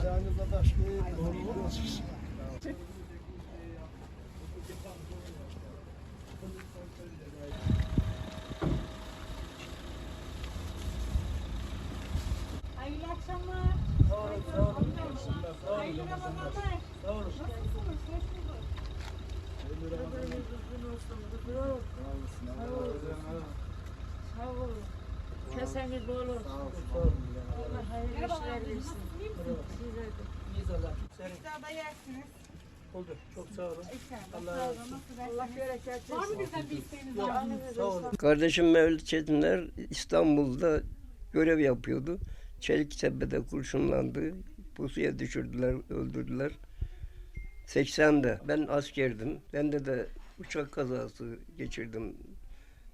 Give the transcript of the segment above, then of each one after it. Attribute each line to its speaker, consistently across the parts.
Speaker 1: Ayağınıza taş koyun. Doğru olsun.
Speaker 2: Hayırlı akşamlar. Hayırlı Ramazanlar. Nasılsınız? Hoş bulduk.
Speaker 3: Sağ olun. Keseniz bol olsun. Allah hayırlı işler versin. Size de.
Speaker 2: Da yersiniz.
Speaker 1: Oldu. Çok sağ olun.
Speaker 2: Sağ olun. Nasıl
Speaker 3: Allah bereket
Speaker 2: Var mı bizden bir isteğiniz
Speaker 1: Sağ olun.
Speaker 4: Kardeşim Mevlüt Çetinler İstanbul'da görev yapıyordu. Çeliktepe'de kurşunlandı. Pusuya düşürdüler, öldürdüler. 80'de ben askerdim. Bende de uçak kazası geçirdim.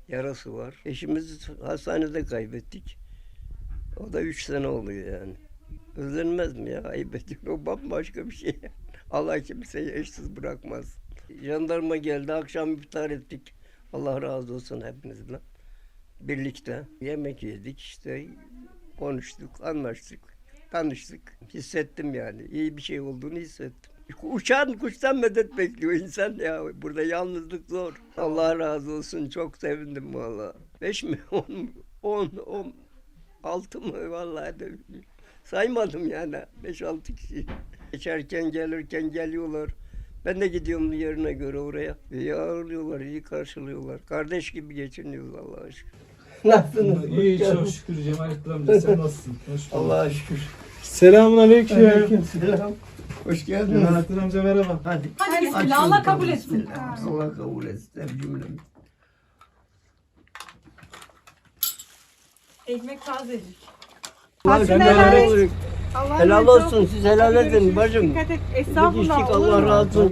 Speaker 4: Yarası var. Eşimiz hastanede kaybettik. O da 3 sene oluyor yani. Özlenmez mi ya? Ayıp ediyor. O bambaşka bir şey. Allah kimseyi eşsiz bırakmaz. Jandarma geldi. Akşam iftar ettik. Allah razı olsun hepinizle. Birlikte yemek yedik işte konuştuk, anlaştık, tanıştık. Hissettim yani. iyi bir şey olduğunu hissettim. Uçan kuştan medet bekliyor insan ya. Burada yalnızlık zor. Allah razı olsun. Çok sevindim valla. Beş mi? On mu? On, on. Altı mı? Vallahi de. Saymadım yani. Beş altı kişi. Geçerken gelirken geliyorlar. Ben de gidiyorum yerine göre oraya. İyi ağırlıyorlar, iyi karşılıyorlar. Kardeş gibi geçiniyoruz Allah'a şükür. Nasılsınız?
Speaker 5: İyi çok şükür Cemal amca sen nasılsın? Hoş bulduk.
Speaker 4: Allah'a şükür.
Speaker 5: Selamun aleyküm.
Speaker 4: Selam. Hoş geldiniz.
Speaker 5: Ekber amca merhaba.
Speaker 4: Hadi.
Speaker 2: Hadi bismillah. Allah kabul etsin.
Speaker 4: Allah kabul etsin. Hep cümlemiz.
Speaker 2: Ekmek tazecik.
Speaker 4: Helal olsun. Siz helal edin bacım.
Speaker 2: Dikkat et. Estağfurullah.
Speaker 4: Allah razı olsun.